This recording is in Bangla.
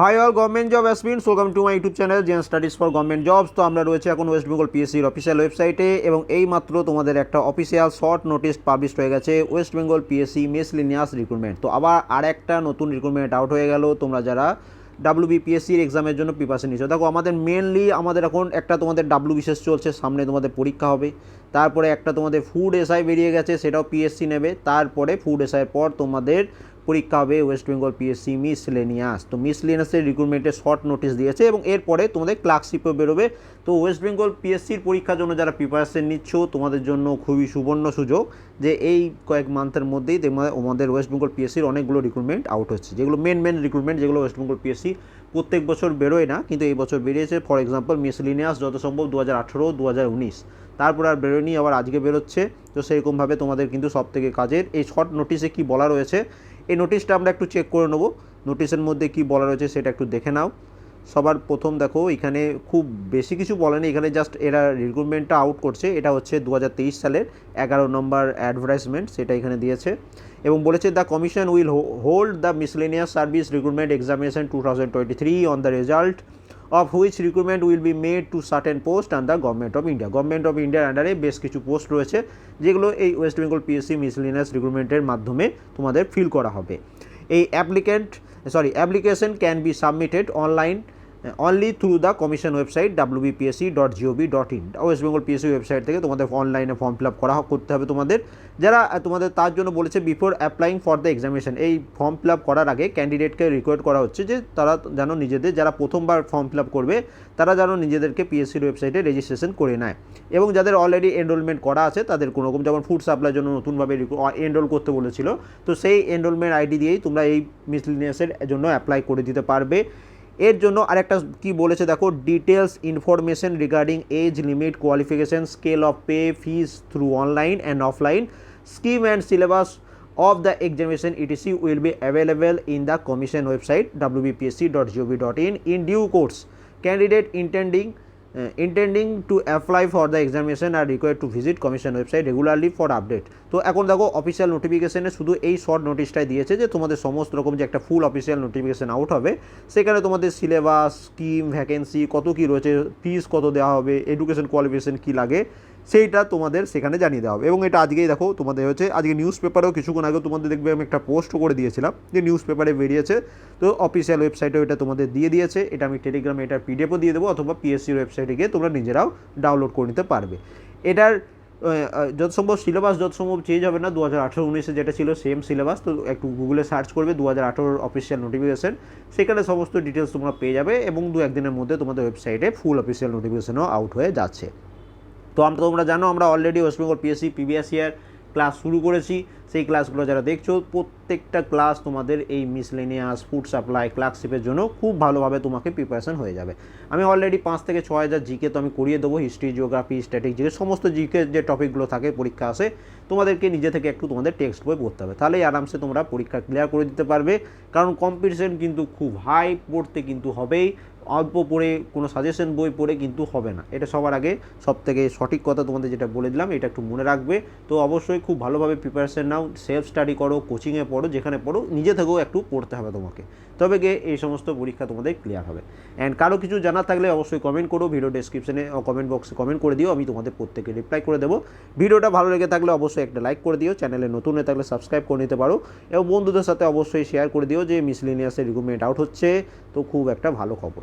Hi all government job aspirants welcome to my YouTube channel Zen studies for government jobs তো আমরা রয়েছে এখন ওয়েস্ট বেঙ্গল পিএসসির অফিসিয়াল ওয়েবসাইটে এবং এই মাত্র তোমাদের একটা অফিসিয়াল শর্ট নোটিশ পাবলিশ হয়ে গেছে West Bengal PSC miscellaneous recruitment তো আবার আর একটা নতুন রিক্রুটমেন্ট আউট হয়ে গেল, তোমরা যারা ডাব্লিউ বিপিএসসির এক্সামের জন্য প্রিপারেশন নিচ্ছ দেখো, আমাদের মেনলি আমাদের এখন একটা তোমাদের ডাব্লিউ বিশেষ চলছে, সামনে তোমাদের পরীক্ষা হবে। তারপরে একটা তোমাদের ফুড এসআই বেরিয়ে গেছে, সেটাও পিএসসি নেবে। তারপরে ফুড এসআইয়ের পর তোমাদের পরীক্ষা হবে ওয়েস্ট বেঙ্গল পিএসসি মিসলেনিয়াস তো মিসলেনিয়াসের রিক্রুটমেন্টের শর্ট নোটিশ দিয়েছে এবং এরপরে তোমাদের ক্লার্কশিপও বেরোবে। তো ওয়েস্ট বেঙ্গল পিএসসির পরীক্ষার জন্য যারা প্রিপারেশন নিচ্ছ, তোমাদের জন্য খুবই সুবর্ণ সুযোগ যে এই কয়েক মান্থের মধ্যেই আমাদের ওয়েস্ট বেঙ্গল পিএসসির অনেকগুলো রিক্রুটমেন্ট আউট হচ্ছে। যেগুলো মেন মেন রিক্রুটমেন্ট যেগুলো ওয়েস্ট বেঙ্গল পিএসসি প্রত্যেক বছর বেরোয় না, কিন্তু এই বছর বেরিয়েছে। ফর এক্সাম্পল মিসলিনিয়াস যত সম্ভব দু হাজার আঠেরো দু হাজার উনিশ। তারপর আর বেরোয়নি, আবার আজকে বেরোচ্ছে। তো সেরকমভাবে তোমাদের কিন্তু সব থেকে কাজের এই শর্ট নোটিশে কি বলা রয়েছে এই নোটিশটা আমরা একটু চেক করে নেব। নোটিশের মধ্যে কি বলা রয়েছে সেটা একটু দেখে নাও। সবার প্রথম দেখো, এখানে খুব বেশি কিছু বলেনি। এখানে জাস্ট এরা রিক্রুটমেন্টটা আউট করছে। এটা হচ্ছে দু হাজার তেইশ সালের এগারো নম্বর অ্যাডভার্টাইজমেন্ট সেটা এখানে দিয়েছে। এবং বলেছে the commission will hold the miscellaneous service recruitment examination two thousand twenty three on the result of which recruitment will be made to certain post the government of India government of ইন্ডিয়ার আন্ডারে বেশ কিছু পোস্ট রয়েছে, যেগুলো এই ওয়েস্ট বেঙ্গল পিএসসি মিসলিনিয়াস রিক্রুটমেন্টের মাধ্যমে তোমাদের ফিল করা হবে। এই applicant sorry application can be submitted online only through the commission website WBPSC dot GOV dot in West Bengal PSC website থেকে তোমাদের অনলাইনে ফর্ম ফিল আপ করা করতে হবে তোমাদের। যারা তোমাদের তার জন্য বলেছে before applying for the examination এই ফর্ম ফিল আপ করার আগে ক্যান্ডিডেটকে রিকোয়েস্ট করা হচ্ছে যে তারা যেন নিজেদের, যারা প্রথমবার ফর্ম ফিল আপ করবে, তারা যেন নিজেদেরকে পিএসসির ওয়েবসাইটে রেজিস্ট্রেশন করে নেয়। এবং যাদের অলরেডি এনরোলমেন্ট করা আছে, তাদের কোনো রকম, যেমন ফুড সাপ্লাইয়ের জন্য নতুনভাবে এনরোল করতে বলেছিল, তো সেই এনরোলমেন্ট আইডি দিয়েই তোমরা এই মিসলিনিয়াসের জন্য অ্যাপ্লাই করে দিতে পারবে। এর জন্য আরেকটা কি বলেছে, দেখো details information regarding age limit qualification scale of pay fees through online and offline scheme and syllabus of the examination etc will be available in the commission website WBPSC dot GOV dot in in due course candidate intending uh, to apply for the examination are require to visit commission website regularly for update তো এখন দেখো অফিসিয়াল নোটিফিকেশনে শুধু এই শর্ট নোটিশটাই দিয়েছে যে তোমাদের সমস্ত রকম যে একটা ফুল অফিসিয়াল নোটিফিকেশন আউট হবে সেখানে তোমাদের সিলেবাস স্কিম ভ্যাকেন্সি কত কী রয়েছে ফিস কত দেওয়া হবে এডুকেশন কোয়ালিফিকেশন কী লাগে সেইটা তোমাদের সেখানে জানিয়ে দেওয়া হবে। এবং এটা আজকেই দেখো, তোমাদের হচ্ছে আজকে নিউজ পেপারেও কিছুক্ষণ আগেও তোমাদের দেখবে আমি একটা পোস্ট করে দিয়েছিলাম, যে নিউজ পেপারে বেরিয়েছে। তো অফিসিয়াল ওয়েবসাইটেও এটা তোমাদের দিয়ে দিয়েছে। এটা আমি টেলিগ্রামে এটার পিডিএফও দিয়ে দেবো, অথবা পিএসসির ওয়েবসাইটে গিয়ে তোমরা নিজেরাও ডাউনলোড করে নিতে পারবে। এটার যত সম্ভব সিলেবাস যত সম্ভব চেঞ্জ হবে না, দু হাজার আঠেরো উনিশে যেটা ছিল সেম সিলেবাস তো একটু গুগলে সার্চ করবে, দু হাজার আঠেরোর অফিসিয়াল নোটিফিকেশান সেখানে সমস্ত ডিটেলস তোমরা পেয়ে যাবে এবং দু একদিনের মধ্যে তোমাদের ওয়েবসাইটে ফুল অফিসিয়াল নোটিফিকেশনও আউট হয়ে যাচ্ছে। তো আমরা তোমরা জানো, আমরা already West Bengal PSC PBS year class শুরু করেছি। সেই ক্লাসগুলো যারা দেখছ, প্রত্যেকটা ক্লাস তোমাদের এই মিসলেনিয়াস ফুড সাপ্লাই ক্লার্কশিপের জন্য খুব ভালোভাবে তোমাকে প্রিপারেশন হয়ে যাবে। আমি অলরেডি পাঁচ থেকে ছ হাজার জিকে তো আমি করিয়ে দেবো হিস্ট্রি জিওগ্রাফি স্ট্যাটিক জিকে সমস্ত জিকে যে টপিকগুলো থাকে, পরীক্ষা আসে, তোমাদেরকে নিজে থেকে একটু তোমাদের টেক্সট বই পড়তে হবে। তাহলেই আরামসে তোমরা পরীক্ষা ক্লিয়ার করে দিতে পারবে। কারণ কম্পিটিশন কিন্তু খুব হাই পড়তে কিন্তু হবেই। অল্প পড়ে কোনো সাজেশন বই পড়ে কিন্তু হবে না। এটা সবার আগে সব থেকে সঠিক কথা তোমাদের যেটা বলে দিলাম, এটা একটু মনে রাখবে। তো অবশ্যই খুব ভালোভাবে প্রিপারেশন নাও সেলফ স্টাডি করো কোচিংয়ে পড়ো, যেখানে পড়ো, নিজে থেকেও একটু পড়তে হবে তোমাকে। তবে গিয়ে এই সমস্ত পরীক্ষা তোমাদের ক্লিয়ার হবে। অ্যান্ড কারও কিছু জানার থাকলে অবশ্যই কমেন্ট করো ভিডিও ডেসক্রিপশনে কমেন্ট বক্সে কমেন্ট করে দিও, আমি তোমাদের প্রত্যেকে রিপ্লাই করে দেবো। ভিডিওটা ভালো লেগে থাকলে অবশ্যই একটা লাইক করে দিও চ্যানেলে নতুন হয়ে থাকলে সাবস্ক্রাইব করে নিতে পারো। এবং বন্ধুদের সাথে অবশ্যই শেয়ার করে দিও যে মিসলিনিয়াসের রিক্রুটমেন্ট আউট হচ্ছে। তো খুব একটা ভালো খবর।